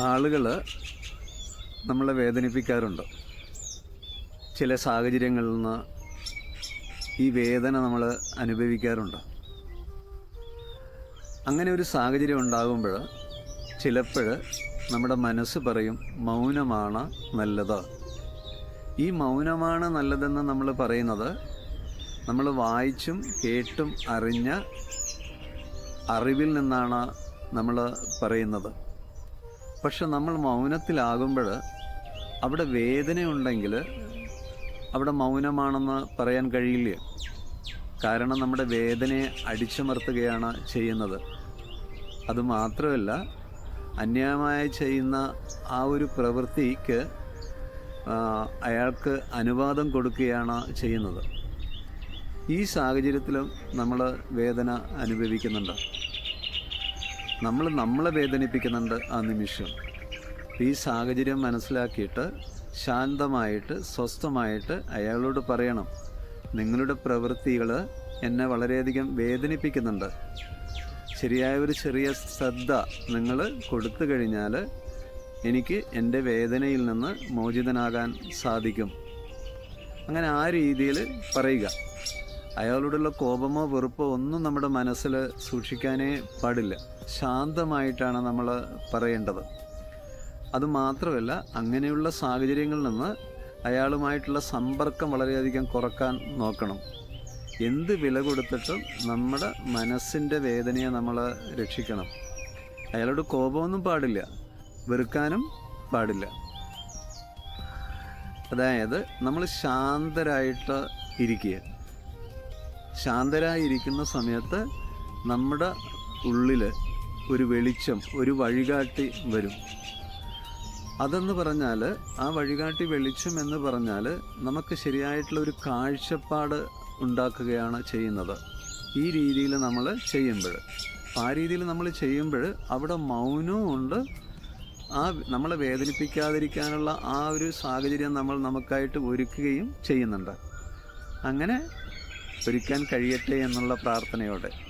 ആളുകൾ നമ്മളെ വേദനിപ്പിക്കാറുണ്ട്. ചില സാഹചര്യങ്ങളിൽ നിന്ന് ഈ വേദന നമ്മൾ അനുഭവിക്കാറുണ്ട്. അങ്ങനെ ഒരു സാഹചര്യം ഉണ്ടാകുമ്പോൾ ചിലപ്പോൾ നമ്മുടെ മനസ്സ് പറയും മൗനമാണ് നല്ലത്. ഈ മൗനമാണ് നല്ലതെന്ന് നമ്മൾ പറയുന്നത് നമ്മൾ വായിച്ചും കേട്ടും അറിഞ്ഞ അറിവിൽ നിന്നാണ് നമ്മൾ പറയുന്നത്. പക്ഷെ നമ്മൾ മൗനത്തിലാകുമ്പോൾ അവിടെ വേദനയുണ്ടെങ്കിൽ അവിടെ മൗനമാണെന്ന് പറയാൻ കഴിയില്ല. കാരണം നമ്മുടെ വേദനയെ അടിച്ചമർത്തുകയാണ് ചെയ്യുന്നത്. അതുമാത്രമല്ല അന്യായമായി ചെയ്യുന്ന ആ ഒരു പ്രവൃത്തിക്ക് അയാൾക്ക് അനുവാദം കൊടുക്കുകയാണ് ചെയ്യുന്നത്. ഈ സാഹചര്യത്തിലും നമ്മൾ വേദന അനുഭവിക്കുന്നുണ്ട്. നമ്മൾ നമ്മളെ വേദനിപ്പിക്കുന്നുണ്ട് ആ നിമിഷം. ഈ സാഹചര്യം മനസ്സിലാക്കിയിട്ട് ശാന്തമായിട്ട് സ്വസ്ഥമായിട്ട് അയാളോട് പറയണം. നിങ്ങളുടെ പ്രവൃത്തികൾ എന്നെ വളരെയധികം വേദനിപ്പിക്കുന്നുണ്ട്. ശരിയായ ഒരു ചെറിയ ശ്രദ്ധ നിങ്ങൾ കൊടുത്തു കഴിഞ്ഞാൽ എനിക്ക് എന്റെ വേദനയിൽ നിന്ന് മോചിതനാകാൻ സാധിക്കും. അങ്ങനെ ആ രീതിയിൽ പറയുക. അയാളോടുള്ള കോപമോ വെറുപ്പോ ഒന്നും നമ്മുടെ മനസ്സിൽ സൂക്ഷിക്കാനേ പാടില്ല. ശാന്തമായിട്ടാണ് നമ്മൾ പറയേണ്ടത്. അതുമാത്രമല്ല അങ്ങനെയുള്ള സാഹചര്യങ്ങളിൽ നിന്ന് അയാളുമായിട്ടുള്ള സമ്പർക്കം വളരെയധികം കുറയ്ക്കാൻ നോക്കണം. എന്ത് വില കൊടുത്തിട്ടും നമ്മുടെ മനസ്സിന്റെ വേദനയെ നമ്മൾ രക്ഷിക്കണം. അയാളോട് കോപമൊന്നും പാടില്ല വെറുക്കാനും പാടില്ല. അതായത് നമ്മൾ ശാന്തരായിട്ട് ഇരിക്കുക. ശാന്തരായിരിക്കുന്ന സമയത്ത് നമ്മുടെ ഉള്ളിൽ ഒരു വെളിച്ചം ഒരു വഴികാട്ടി വരും. അതെന്ന് പറഞ്ഞാൽ ആ വഴികാട്ടി വെളിച്ചം എന്ന് പറഞ്ഞാൽ നമുക്ക് ശരിയായിട്ടുള്ള ഒരു കാഴ്ചപ്പാട് ഉണ്ടാക്കുകയാണ് ചെയ്യുന്നത്. ഈ രീതിയിൽ നമ്മൾ ചെയ്യുമ്പോൾ അപ്പോൾ ആ രീതിയിൽ നമ്മൾ ചെയ്യുമ്പോൾ അവിടെ മൗനവും ഉണ്ട്. ആ നമ്മളെ വേദനിപ്പിക്കാതിരിക്കാനുള്ള ആ ഒരു സാഹചര്യം നമ്മൾ നമുക്കായിട്ട് ഒരുക്കുകയും ചെയ്യുന്നുണ്ട്. അങ്ങനെ ഒരുക്കാൻ കഴിയട്ടെ എന്നുള്ള പ്രാർത്ഥനയോടെ.